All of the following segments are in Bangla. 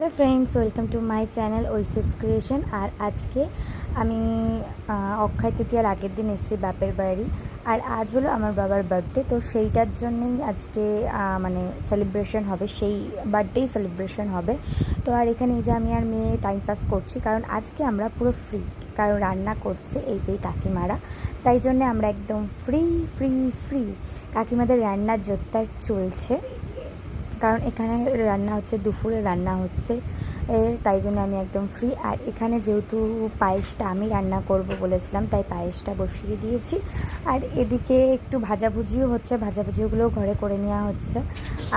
Hello friends welcome to my channel Oasis creation আর আজকে আমি অক্ষয় তৃতীয়ার আগের দিন এসেছি বাপের বাড়ি। আর আজ হলো আমার বাবার বার্থডে তো সেইটার জন্যেই আজকে মানে সেলিব্রেশন হবে, সেই বার্থডেই সেলিব্রেশন হবে। তো আর এখানে এই যে আমি আর মেয়ে টাইম পাস করছি, কারণ আজকে আমরা পুরো ফ্রি কারণ রান্না করছে এই যে কাকিমারা। তাই জন্যে আমরা একদম ফ্রি ফ্রি ফ্রি কাকিমাদের রান্নার জোরদার চলছে। কারণ এখানে রান্না হচ্ছে, দুপুরে রান্না হচ্ছে তাই জন্য আমি একদম ফ্রি আর এখানে যেহেতু পায়েসটা আমি রান্না করব বলেছিলাম, তাই পায়েসটা বসিয়ে দিয়েছি। আর এদিকে একটু ভাজাভুজিও হচ্ছে, ভাজাভুজিগুলো ঘরে করে নেওয়া হচ্ছে।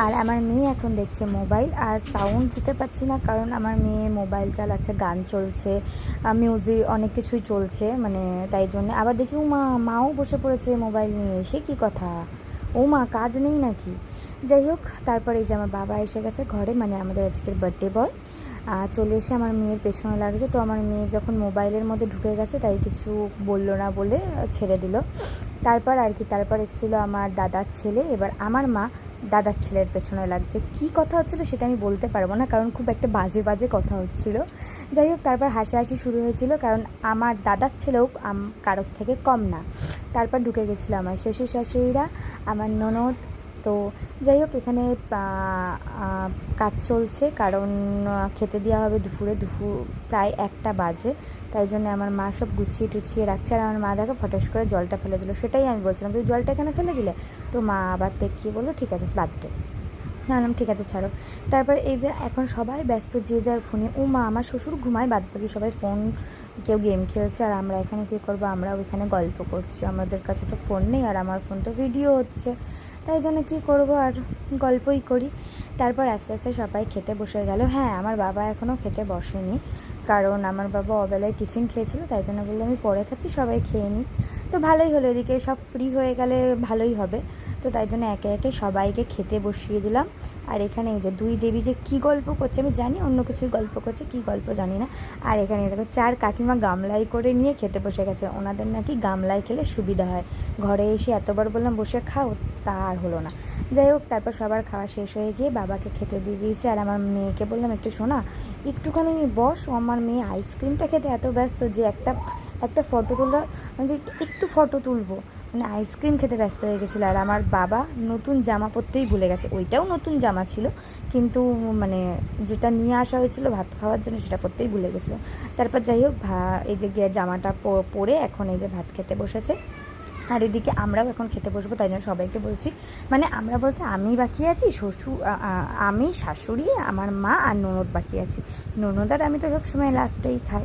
আর আমার মেয়ে এখন দেখছে মোবাইল, আর সাউন্ড দিতে পারছি না, কারণ আমার মেয়ে মোবাইল চালাচ্ছে, গান চলছে মিউজিক অনেক কিছুই চলছে মানে তাই জন্য। আবার দেখি ও মা মাও বসে পড়েছে মোবাইল নিয়ে, সে কী কথা? ও মা কাজ নেই নাকি? যাই হোক তারপরে এই যে আমার বাবা এসে গেছে ঘরে মানে আমাদের আজকের বার্থডে বয় চলে এসে আমার মেয়ের পেছনে লাগছে, তো আমার মেয়ে যখন মোবাইলের মধ্যে ঢুকে গেছে, তাই কিছু বলল না বলে ছেড়ে দিল। তারপর আর কি, তারপর এসেছিল আমার দাদার ছেলে, এবার আমার মা দাদার ছেলের পেছনে লাগছে। কি কথা হচ্ছিল সেটা আমি বলতে পারব না, কারণ খুব একটা বাজে বাজে কথা হচ্ছিল। যাই হোক তারপর হাসাহাসি শুরু হয়েছিল, কারণ আমার দাদার ছেলেও কারোর থেকে কম না। তারপর ঢুকে গেছিল আমার শ্বশুর শাশুড়িরা আমার ননদ তো যাই হোক, এখানে কাজ চলছে। কারণ খেতে দেওয়া হবে দুপুরে, দুপুর প্রায় একটা বাজে। তাই জন্য আমার মা সব গুছিয়ে টুছিয়ে রাখছে। আর আমার মা দেখো ফটাস করে জলটা ফেলে দিল। সেটাই আমি বলছিলাম তুই জলটা এখানে ফেলে দিলে? তো মা আবার দেখিয়ে বলল, ঠিক আছে, বাদ দে। বললাম ঠিক আছে, ছাড়ো। তারপর এই যে এখন সবাই ব্যস্ত, যে যার ফোনে, ও মা, আমার শ্বশুর ঘুমায় বাদ বাকি সবাই ফোন কেউ গেম খেলছে, আর আমরা এখানে কী করব? আমরাও এখানে গল্প করছি। আমাদের কাছে তো ফোন নেই, আর আমার ফোন তো ভিডিও হচ্ছে। তাই জন্য কী করব? আর গল্পই করি। তারপর আস্তে আস্তে সবাই খেতে বসে গেল। হ্যাঁ আমার বাবা এখনও খেতে বসেনি। কারণ আমার বাবা অবেলায় টিফিন খেয়েছিল, তাই জন্য বলল আমি পরে খাচ্ছি, সবাই খেয়ে নিই তো ভালোই হলো, এদিকে সব ফ্রি হয়ে গেলে ভালোই হবে। তো তাই জন্য একে একে সবাইকে খেতে বসিয়ে দিলাম। আর এখানে এই যে দুই দেবী যে কী গল্প করছে, আমি জানি, অন্য কিছুই গল্প করছে, কী গল্প জানি না। আর এখানে দেখো চার কাকিমা গামলাই করে নিয়ে খেতে বসে গেছে। ওনাদের নাকি গামলায় খেলে সুবিধা হয়। ঘরে এসে এতবার বললাম, বসে খাও তা আর হলো না। যাই হোক, তারপর সবার খাওয়া শেষ হয়ে গিয়ে বাবাকে খেতে দিয়ে দিয়েছি। আর আমার মেয়েকে বললাম, একটু শোনা, একটুখানি বস আমার মেয়ে আইসক্রিমটা খেতে এত ব্যস্ত যে একটা একটা ফটো তোলার যে একটু ফটো তুলবো। মানে আইসক্রিম খেতে ব্যস্ত হয়ে গেছিল। আর আমার বাবা নতুন জামা পরতেই ভুলে গেছে। ওইটাও নতুন জামা ছিল। কিন্তু মানে যেটা নিয়ে আসা হয়েছিল, ভাত খাওয়ার জন্য সেটা পরতেই ভুলে গেছিল। তারপর যাই হোক, ভা, এই যে জামাটা পরে এখন এই যে ভাত খেতে বসেছে। আর এদিকে আমরাও এখন খেতে বসবো, তাই জন্য সবাইকে বলছি। মানে আমরা বলতে আমি বাকি আছি, শ্বশুর আমি, শাশুড়ি, আমার মা আর ননদ বাকি আছি। ননদ আর আমি তো সবসময় লাস্টেই খাই।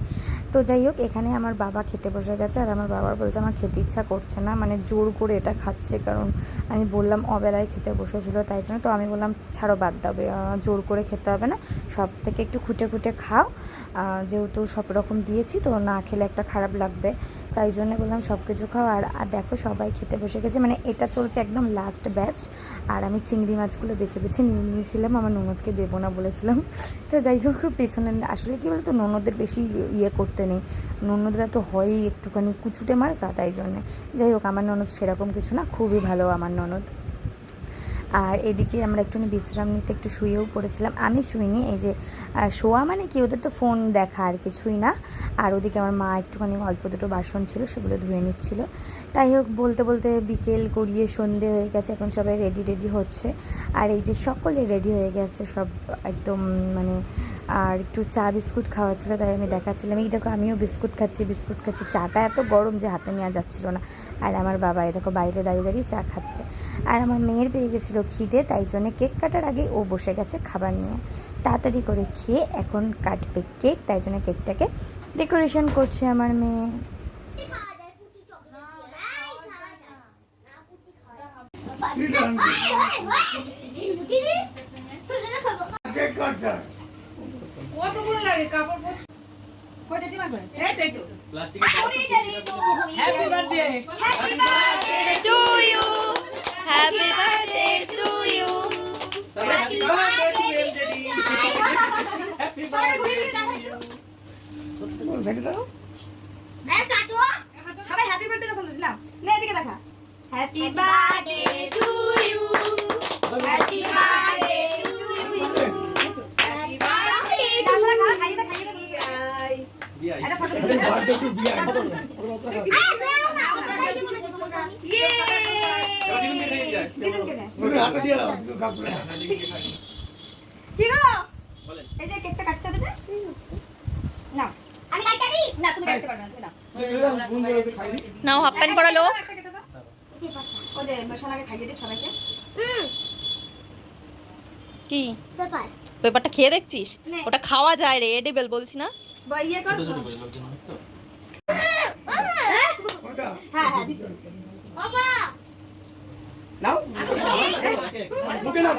তো যাই হোক, এখানে আমার বাবা খেতে বসে গেছে আর আমার বাবার বলছে আমার খেতে ইচ্ছা করছে না মানে জোর করে এটা খাচ্ছে কারণ আমি বললাম অবেলায় খেতে বসেছিল তাই জন্য, তো আমি বললাম ছাড়ো বাদ দেবে জোর করে খেতে হবে না, সব থেকে একটু খুঁটে খুঁটে খাও যেহেতু সব রকম দিয়েছি তো না খেলে একটা খারাপ লাগবে। তাই জন্য বললাম সব কিছু খাও। আর দেখো সবাই খেতে বসে গেছে। মানে এটা চলছে একদম লাস্ট ব্যাচ আর আমি চিংড়ি মাছগুলো বেছে বেছে নিয়ে নিয়েছিলাম। আমার ননদকে দেবো না বলেছিলাম। তো যাই হোক, পেছনে আসলে কী বলতো, ননদের বেশি ইয়ে করতে নেই। ননদরা তো হয়ই একটুখানি কুচুটে মার্কা, তাই জন্যে। যাই হোক, আমার ননদ সেরকম কিছু না, খুবই ভালো আমার ননদ। আর এদিকে আমরা একটুখানি বিশ্রাম নিতে একটু শুয়েও পড়েছিলাম। আমি শুইনি, এই যে শোয়া মানে কি, ওদের তো ফোন দেখা আর কিছুই না। আর ওদিকে আমার মা একটুখানি অল্প দুটো বাসন ছিল, সেগুলো ধুয়ে নিচ্ছিল। তাই হোক, বলতে বলতে বিকেল গড়িয়ে সন্ধে হয়ে গেছে, এখন সবাই রেডি রেডি হচ্ছে। আর এই যে সকলে রেডি হয়ে গেছে, সব একদম মানে আর একটু চা বিস্কুট খাওয়া ছিল, তাই আমি দেখাচ্ছিলাম। এই দেখো, আমিও বিস্কুট খাচ্ছি বিস্কুট খাচ্ছি। চাটা এত গরম যে হাতে নেওয়া যাচ্ছিল না। আর আমার বাবা, এই দেখো, বাইরে দাঁড়িয়ে দাঁড়িয়ে চা খাচ্ছে। আর আমার মেয়ের পেয়ে গেছিল খিদে, তাই জন্য কেক কাটার আগে ও বসে গেছে খাবার নিয়ে। তাড়াতাড়ি করে খেয়ে এখন কাটবে কেক, তাই জন্য কেকটাকে ডেকোরেশন করছে আমার মেয়ে। কেক কাটছে? কতগুলো লাগে? কাপড় পর- কই দিতে পারবে? এই তো, এই তো। Happy birthday! সবাই কি গো এই যে কেকটা কাটতে হবে না আমি কাটতে দিই না তুমি কাটতে পারবে না তুমি দাও ফোন করে খাই দি নাও হাফ প্যান্ট পরা লোক। ও সোনাকে খাইয়ে সবাইকে কি? পেপারটা খেয়ে দেখছিস? ওটা খাওয়া যায় রে এডিবেল বলছি না। কর হ্যাঁ হ্যাঁ দিদি নাও। মুখে নাও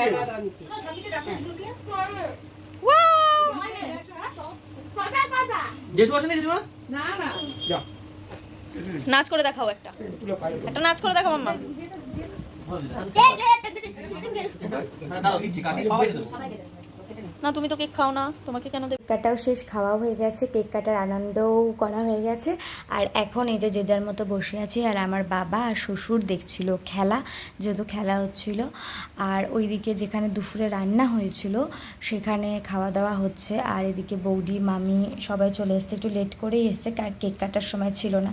জেঠু আসেনি জেঠুমা না না। যা। নাচ করে দেখাও একটা। একটা নাচ করে দেখাও মাম্মা। হ্যাঁ না তুমি তো কেক খাও না। তোমাকে কেন দেব? কাটাও শেষ খাওয়া হয়ে গেছে, কেক কাটার আনন্দও করা হয়ে গেছে। আর এখন এই যে যে যার মতো বসে আছি, আর আমার বাবা আর শ্বশুর দেখছিল খেলা, যেহেতু খেলা হচ্ছিল। আর ওইদিকে যেখানে দুপুরে রান্না হয়েছিল, সেখানে খাওয়া দাওয়া হচ্ছে। আর এদিকে বৌদি, মামি সবাই চলে এসছে, একটু লেট করেই এসছে কেক কাটার সময় ছিল না।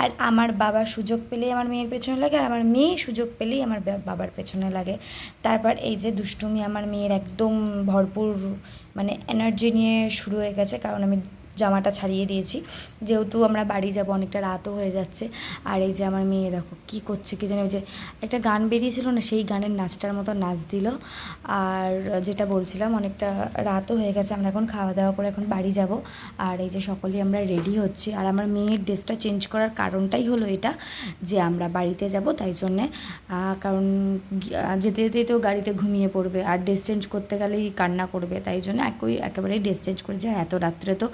আর আমার বাবা সুযোগ পেলেই আমার মেয়ের পেছনে লাগে, আর আমার মেয়ে সুযোগ পেলেই আমার বাবার পেছনে লাগে। তারপর এই যে দুষ্টুমি আমার মেয়ের একদম ভরপুর মানে এনার্জি নিয়ে শুরু হয়ে গেছে কারণ আমি জামাটা ছাড়িয়ে দিয়েছি। যেহেতু আমরা বাড়ি যাব, অনেকটা রাতও হয়ে যাচ্ছে। আর এই যে আমার মেয়ে, দেখো কি করছে কি জানি? ওই যে একটা গান বেরিয়েছিল না, সেই গানের নাচটার মতো নাচ দিল। আর যেটা বলছিলাম, অনেকটা রাতও হয়ে গেছে, আমরা এখন খাওয়া দাওয়া করে এখন বাড়ি যাব। আর এই যে সকলেই আমরা রেডি হচ্ছি। আর আমার মেয়ের ড্রেসটা চেঞ্জ করার কারণটাই হলো এটা, যে আমরা বাড়িতে যাব তাই জন্যে। কারণ যেতে যেতেই তো গাড়িতে ঘুমিয়ে পড়বে। আর ড্রেস চেঞ্জ করতে গেলেই কান্না করবে, তাই জন্য একই, একেবারেই ড্রেস চেঞ্জ করে যে এত রাত্রে তো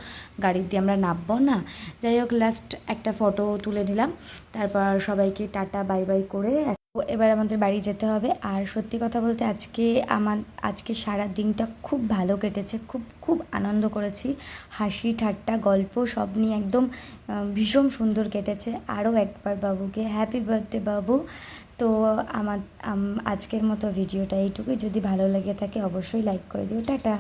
গাড়ি দিয়ে আমরা নামবো, না? যাই হোক লাস্ট একটা ফটো তুলে নিলাম। তারপর সবাইকে টাটা বাই বাই করে। এবার আমাদের বাড়ি যেতে হবে। আর সত্যি কথা বলতে আজকে আমার, আজকে সারা দিনটা খুব ভালো কেটেছে। খুব খুব আনন্দ করেছি। হাসি, ঠাট্টা, গল্প সব নিয়ে একদম ভীষণ সুন্দর কেটেছে। আরও একবার বাবুকে হ্যাপি বার্থডে বাবু। তো আমার আজকের মতো ভিডিওটা এইটুকুই। যদি ভালো লেগে থাকে অবশ্যই লাইক করে দিও। টাটা!